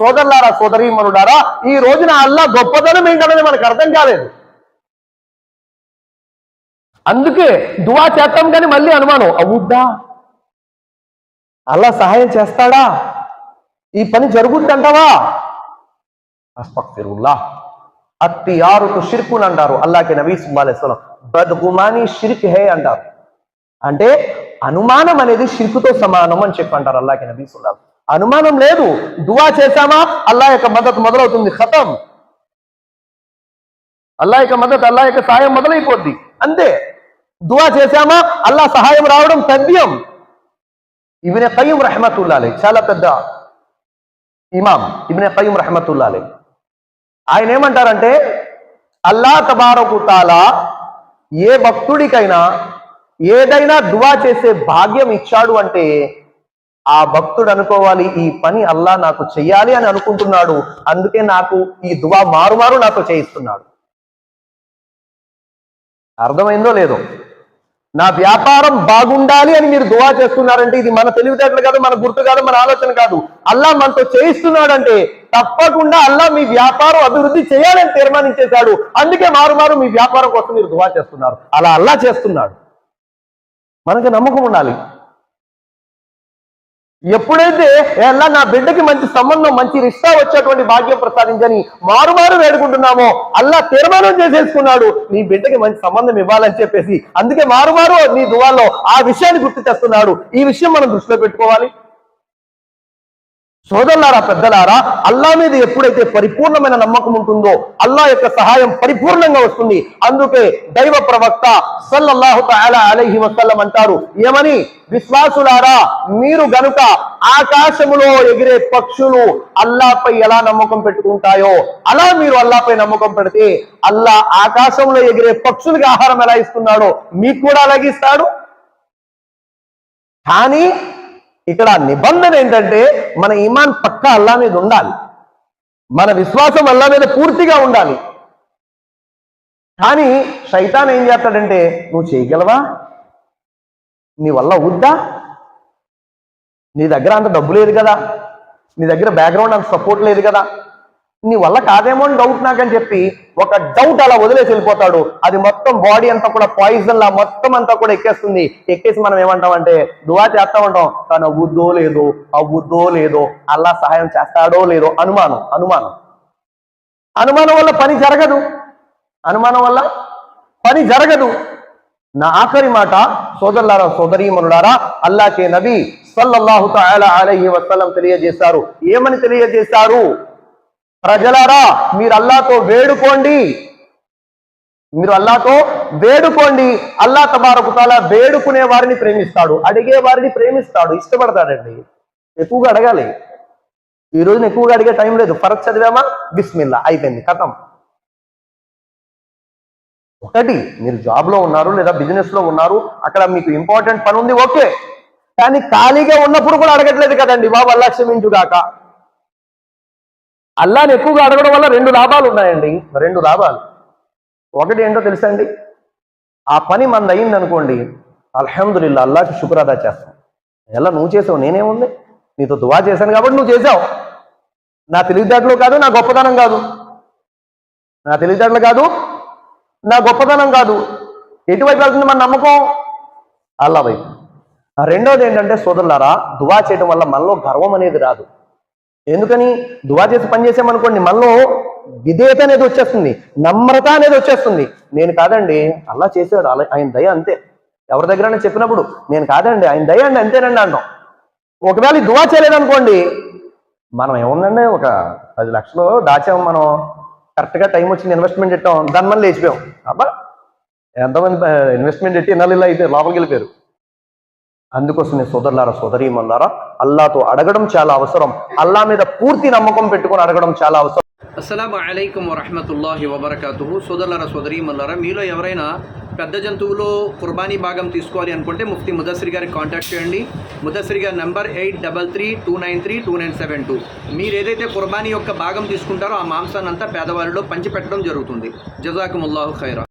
సోదరులారా సోదరీమనులారా ఈ రోజున అల్లా గొప్పదనం ఏంటనేది మనకు అర్థం కాలేదు. అందుకే దువా చేస్తాం కానీ మళ్ళీ అనుమానం అవుద్దా? అల్లా సహాయం చేస్తాడా? ఈ పని జరుగుద్దంటావా? అస్తగ్ఫిరుల్లాహ్ అత్తి ఆరుకు షిర్కున్ అంటారు అల్లాకి నబీ సుల్లాహం బద్గుమాని షిర్క్ హే అంటారు. అంటే అనుమానం అనేది షిర్కుతో సమానం అని చెప్పి అంటారు అల్లాకి నబీ సుల్లాహం అనుమానం లేదు. దువా చేశామా? అల్లా యొక్క మద్దతు మొదలవుతుంది. ఖతం. అల్లా యొక్క మద్దతు అల్లా యొక్క సహాయం మొదలైపోద్ది. అంతే. దువా చేశామా? అల్లా సహాయం రావడం తథ్యం ఇవిన కయ్యం రహమతుల్లాలే చాలా పెద్ద ఇమాం ఇవినే కయ్యం రహమతుల్లాలే ఆయన ఏమంటారంటే అల్లా తబారకు తాలా ఏ భక్తుడికైనా ఏదైనా దువా చేసే భాగ్యం ఇచ్చాడు అంటే ఆ భక్తుడు అనుకోవాలి ఈ పని అల్లా నాకు చెయ్యాలి అని అనుకుంటున్నాడు అందుకే నాకు ఈ దువా మారుమారు నాతో చేయిస్తున్నాడు. అర్థమైందో లేదో? నా వ్యాపారం బాగుండాలి అని మీరు దువా చేస్తున్నారంటే ఇది మన తెలివితేటలు కాదు మన గుర్తు కాదు మన ఆలోచన కాదు. అల్లా మనతో చేయిస్తున్నాడంటే తప్పకుండా అల్లా మీ వ్యాపారం అభివృద్ధి చేయాలని తీర్మానించేశాడు. అందుకే మారుమారు మీ వ్యాపారం కోసం మీరు దువా చేస్తున్నారు. అలా అల్లా చేస్తున్నాడు. మనకి నమ్మకం ఉండాలి. ఎప్పుడైతే ఎలా అల్లా నా బిడ్డకి మంచి సంబంధం మంచి రిష్టా వచ్చేటువంటి భాగ్యం ప్రసాదించని మారు మారు వేడుకుంటున్నామో అల్లా తీర్మానం చేసేసుకున్నాడు నీ బిడ్డకి మంచి సంబంధం ఇవ్వాలని చెప్పేసి అందుకే మారు మారు నీ దువాల్లో ఆ విషయాన్ని గుర్తు చేస్తున్నాడు. ఈ విషయం మనం దృష్టిలో పెట్టుకోవాలి. సోదరులారా పెద్దలారా అల్లా మీద ఎప్పుడైతే పరిపూర్ణమైన నమ్మకం ఉంటుందో అల్లా యొక్క సహాయం పరిపూర్ణంగా వస్తుంది. అందుకే దైవ ప్రవక్త సల్లల్లాహు తఆలా అలహి వసల్లం అంటారు ఏమని? విశ్వాసులారా మీరు గనుక ఆకాశములో ఎగిరే పక్షులు అల్లాపై ఎలా నమ్మకం పెట్టుకుంటాయో అలా మీరు అల్లాపై నమ్మకం పెడితే అల్లా ఆకాశంలో ఎగిరే పక్షులకి ఆహారం ఎలా ఇస్తున్నాడో మీకు కూడా అలాగే ఇస్తాడు. కానీ ఇక్కడ నిబంధన ఏంటంటే మన ఈమాన్ పక్క అల్లా మీద ఉండాలి. మన విశ్వాసం అల్లా మీద పూర్తిగా ఉండాలి. కానీ శైతాన్ ఏం చేస్తాడంటే నువ్వు చేయగలవా? నీ వల్ల వద్దా నీ దగ్గర అంత డబ్బు లేదు కదా? నీ దగ్గర బ్యాక్గ్రౌండ్ అంత సపోర్ట్ లేదు కదా? నీ వల్ల కాదేమో అని డౌట్ నాకని చెప్పి ఒక డౌట్ అలా వదిలేసి వెళ్ళిపోతాడు. అది మొత్తం బాడీ అంతా కూడా పాయిజన్ లా మొత్తం అంతా కూడా ఎక్కేస్తుంది. ఎక్కేసి మనం ఏమంటాం అంటే దువా చేస్తా ఉంటాం తను అవ్వుద్దో లేదో అవ్వుద్దో లేదో అల్లా సహాయం చేస్తాడో లేదో అనుమానం అనుమానం. అనుమానం వల్ల పని జరగదు. అనుమానం వల్ల పని జరగదు. నా ఆఖరి మాట సోదరులారా సోదరీమనులారా అల్లాకే నబీ సల్లల్లాహు తఆలా ఈ వసల్లం తెలియజేశారు. ఏమని తెలియజేశారు? ప్రజలారా మీరు అల్లాతో వేడుకోండి. మీరు అల్లాతో వేడుకోండి. అల్లా తబారకుతాలా వేడుకునే వారిని ప్రేమిస్తాడు అడిగే వారిని ప్రేమిస్తాడు. ఇష్టపడతాడండి. ఎక్కువగా అడగాలి. ఈ రోజున ఎక్కువగా అడిగే టైం లేదు. ఫరక్ చదివామా? బిస్మిల్లా. అయిపోయింది. కథం. ఒకటి మీరు జాబ్లో ఉన్నారు లేదా బిజినెస్లో ఉన్నారు అక్కడ మీకు ఇంపార్టెంట్ పని ఉంది ఓకే. కానీ ఖాళీగా ఉన్నప్పుడు కూడా అడగట్లేదు కదండి. బాబు అల్లా క్షమించుగాక అల్లాని ఎక్కువగా అడగడం వల్ల రెండు లాభాలు ఉన్నాయండి. రెండు లాభాలు. ఒకటి ఏంటో తెలుసా అండి ఆ పని మంది అయింది అనుకోండి అల్హమ్దుల్లా అల్లాకి శుక్ర్ అదా చేస్తాం. ఎలా నువ్వు చేసావు? నేనేముంది నీతో దువా చేశాను కాబట్టి నువ్వు చేసావు. నా తెలివితేటలు కాదు నా గొప్పతనం కాదు. నా తెలివితేటలు కాదు నా గొప్పతనం కాదు. ఎటువైపు వెళ్తుంది మన నమ్మకం? అల్లా వైపు. రెండోది ఏంటంటే సోదరులారా దువా చేయడం వల్ల మనలో గర్వం అనేది రాదు. ఎందుకని దువా చేసి పని చేసామనుకోండి మనలో విధేయత అనేది వచ్చేస్తుంది నమ్రత అనేది వచ్చేస్తుంది. నేను కాదండి అలా చేశాడు అలా ఆయన దయ అంతే. ఎవరి దగ్గర చెప్పినప్పుడు నేను కాదండి ఆయన దయ అండి అంతేనండి అంటాం. ఒకవేళ ఈ దువా చేయలేదనుకోండి మనం ఏముందండి ఒక పది లక్షలు దాచాం మనం కరెక్ట్గా టైం వచ్చింది ఇన్వెస్ట్మెంట్ పెట్టాం దాని మళ్ళీ లేచిపోయాం. అబ్బా ఎంతమంది ఇన్వెస్ట్మెంట్ పెట్టి ఇలా అయితే లోపలికి వెళ్ళిపోయారు. అందుకోసమే సోదరులారా సోదరీమల్లారా అల్లాతో అడగడం చాలా అవసరం. అల్లా మీద పూర్తి నమ్మకం పెట్టుకొని అడగడం చాలా అవసరం. అస్సలం అయికం వరహమతుల్లాహి వబర్కాతు సోదరులారా సోదరీమల్లారా మీలో ఎవరైనా పెద్ద జంతువులు కుర్బానీ భాగం తీసుకోవాలి అనుకుంటే ముఫ్తి ముదస్సరి గారికి కాంటాక్ట్ చేయండి. ముదస్సరి గారి number eight double three two nine three two nine seven two. మీరు ఏదైతే కుర్బానీ యొక్క భాగం తీసుకుంటారో ఆ మాంసాన్ని అంతా పేదవారిలో పంచిపెట్టడం జరుగుతుంది. జజాకుముల్లాహు ఖైరా.